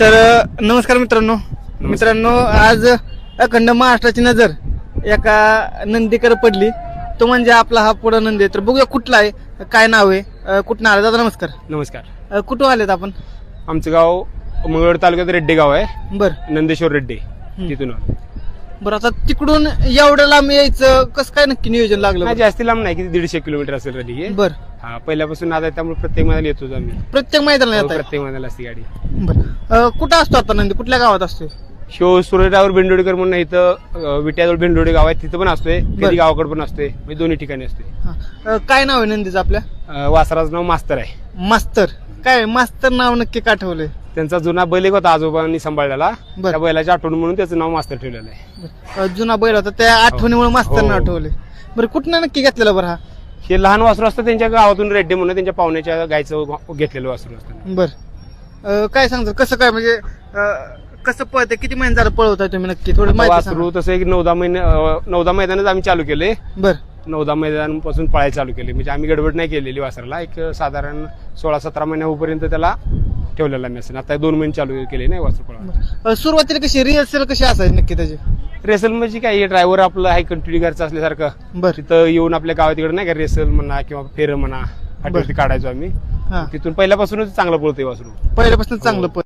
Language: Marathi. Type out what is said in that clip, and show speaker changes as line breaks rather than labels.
तर नमस्कार मित्रांनो. मित्रांनो आज अखंड महाराष्ट्राची नजर एका नंदीकडे पडली. तो म्हणजे आपला हा पुढं नंदी आहे. तर बघूया कुठला आहे काय नाव आहे अ, कुठनं आला? दादा नमस्कार.
नमस्कार.
अ, कुठून आलेत आपण?
आमचं गाव मंगळवेढ तालुक्यात रेड्डे गाव आहे.
बर.
नंदेश्वर रेड्डे तिथून आलो.
बरं आता तिकडून एवढं लांब यायचं कसं काय नक्की नियोजन लागलं
हा,
बरं?
जास्ती लांब नाही किती दीडशे किलोमीटर असेल रली हे.
बर.
हा पहिल्यापासून आता आहे, त्यामुळे प्रत्येक मैदानाला येतो आम्ही.
प्रत्येक मैदानाला
हो,
येत आहे
प्रत्येक मैदानाला असते गाडी.
बर. कुठं असतो आता नंदी? कुठल्या गावात असतो
शो सूर्यरावर बेंडोडीकर म्हणून आहे इथं. अं, विट्याजवळ बेंडोडी गाव आहे तिथं पण असतोय. कधी गावाकडे पण असतोय. म्हणजे दोन्ही ठिकाणी असतोय.
हा. अ, काय नाव आहे नंदीचं आपल्या?
अं, वासराचं नाव मास्तर आहे.
मास्तर. काय मास्तर नाव नक्की का ठेवलंय?
त्यांचा जुना बैल एक होता आजोबांनी सांभाळलेला.
बरं.
त्या बैलाची आठवण म्हणून त्याचं नाव मास्तर ठेवलेलं आहे.
अ, जुना बैल होता त्या आठवणीमुळे मास्तर
हो.
नाव ठेवले. बरं कुठनं नक्की घेतलेलं बरं हा?
हे लहान वासरू असतं त्यांच्या गावातून रेड्डे म्हणून त्यांच्या पाहुण्याच्या गायचं घेतलेलं वासरू असतं.
बर. अ, काय सांगतात कसं काय म्हणजे अ, कसं पळते किती महिने झालं पळवताय तुम्ही नक्की? थोडी माहिती
वासरू तसं एक नऊदा महिने अं, नऊदा मैदानच आम्ही चालू केले.
बर.
नऊदा मैदानापासून पळायला चालू केले. म्हणजे आम्ही गडबड नाही केलेली वासराला. एक साधारण सोळा सतरा महिन्यापर्यंत त्याला ठेवलेला मी आता दोन महिने चालू केले नाही वासरू
अ, सुरुवातीला कशी रिहर्सल कशी असायची नक्की त्याची?
रेसल म्हणजे काय ड्रायव्हर आपलं हाय कंटिन्यू घरचं असल्यासारखं?
बर.
तिथं येऊन आपल्या गावात तिकडे नाही का रेसल म्हणा किंवा फेर म्हणा फाटीवरती काढायचो आम्ही.
हा.
तिथून पहिल्यापासूनच चांगलं पळतोय वासरू.
पहिल्यापासून चांगलं पळ